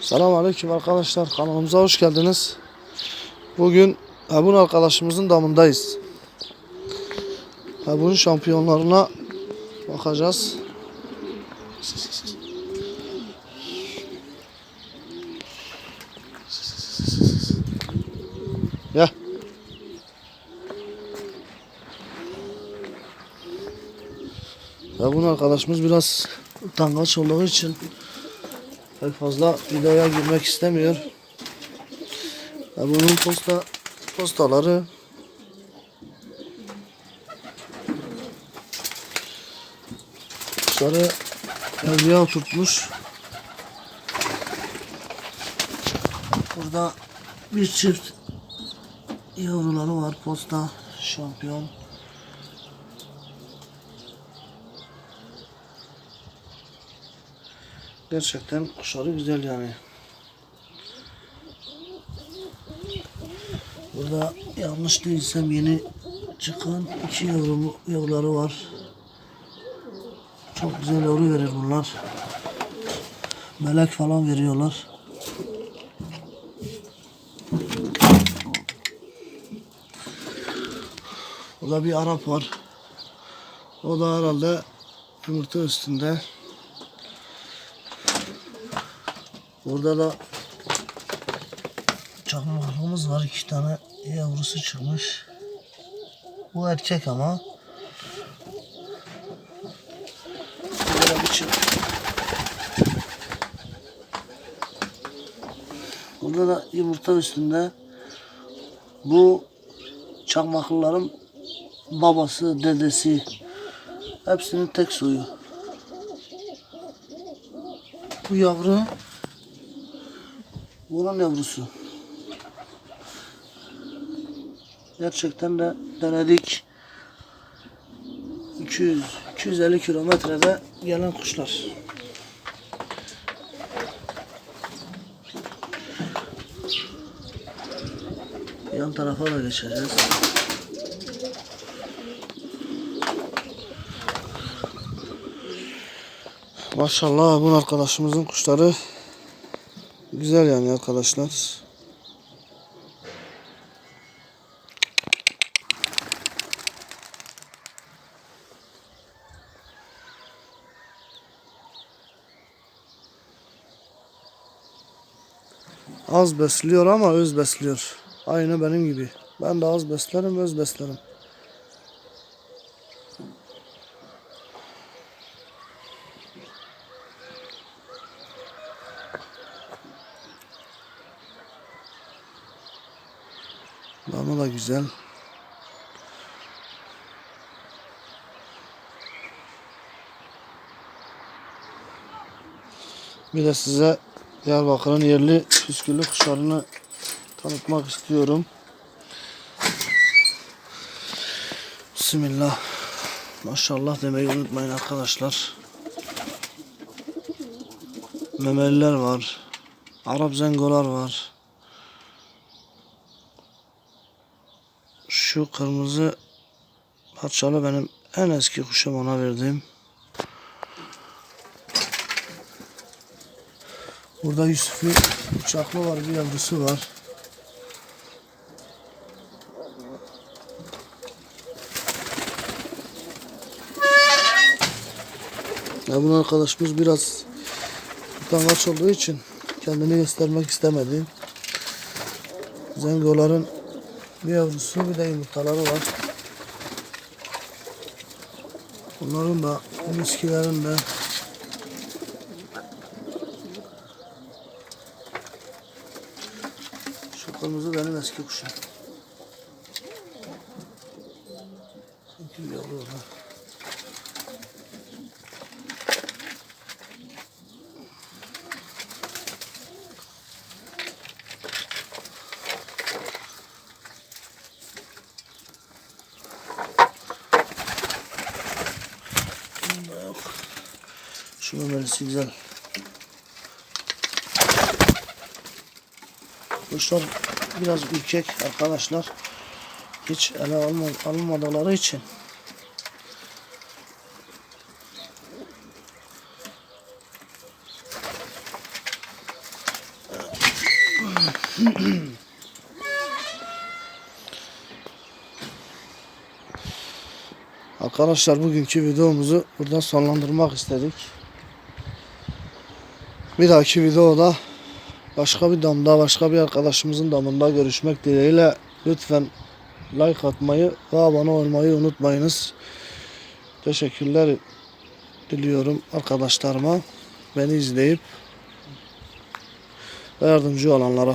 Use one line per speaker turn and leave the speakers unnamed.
Selamünaleyküm arkadaşlar kanalımıza hoş geldiniz. Bugün Ebun arkadaşımızın damındayız. Ebun şampiyonlarına bakacağız. Gel. Ebun arkadaşımız biraz utangaç olduğu için pek fazla videoya girmek istemiyor. Ya bunun posta postaları Sarı evliya tutmuş. Burada bir çift yavruları var posta şampiyon. Gerçekten kuşları güzel yani. Burada yanlış değilsem yeni çıkan iki yavru, yavruları var. Çok güzel yavru verir bunlar. Melek falan veriyorlar. Burada bir Arap var. O da herhalde yumurta üstünde. Burada da çakmaklığımız var. iki tane yavrusu çıkmış. Bu erkek ama. Burada bir çift. Burada da yumurta üstünde. Bu çakmaklıların babası, dedesi. Hepsinin tek soyu. Bu yavru bunun yavrusu. Gerçekten de denedik. 200 250 kilometrede gelen kuşlar. Yan tarafa da geçeceğiz. Maşallah bu arkadaşımızın kuşları güzel yani arkadaşlar. Az besliyor ama öz besliyor. Aynı benim gibi. Ben de az beslerim, öz beslerim. Damı da güzel. Bir de size Diyarbakır'ın yerli püsküllü kuşlarını tanıtmak istiyorum. Bismillah. Maşallah demeyi unutmayın arkadaşlar. Memeliler var. Arap zengolar var. Şu kırmızı parçalı benim en eski kuşum ona verdiğim. Burada Yusuf'lu uçaklı var bir yavrusu var. Ya bunun arkadaşımız biraz utangaç olduğu için kendini göstermek istemedi. Zengoların bir yavrusu bir de yumurtaları var. Bunların da miskilerin de Şu kırmızı benim eski kuşum. Bir yavru var. Memelisi güzel. Kuşlar biraz ürkek arkadaşlar. Hiç ele alma, alınmadıkları için. Arkadaşlar bugünkü videomuzu burada sonlandırmak istedik. Bir dahaki videoda başka bir damda, başka bir arkadaşımızın damında görüşmek dileğiyle lütfen like atmayı ve abone olmayı unutmayınız. Teşekkürler diliyorum arkadaşlarıma. Beni izleyip yardımcı olanlara.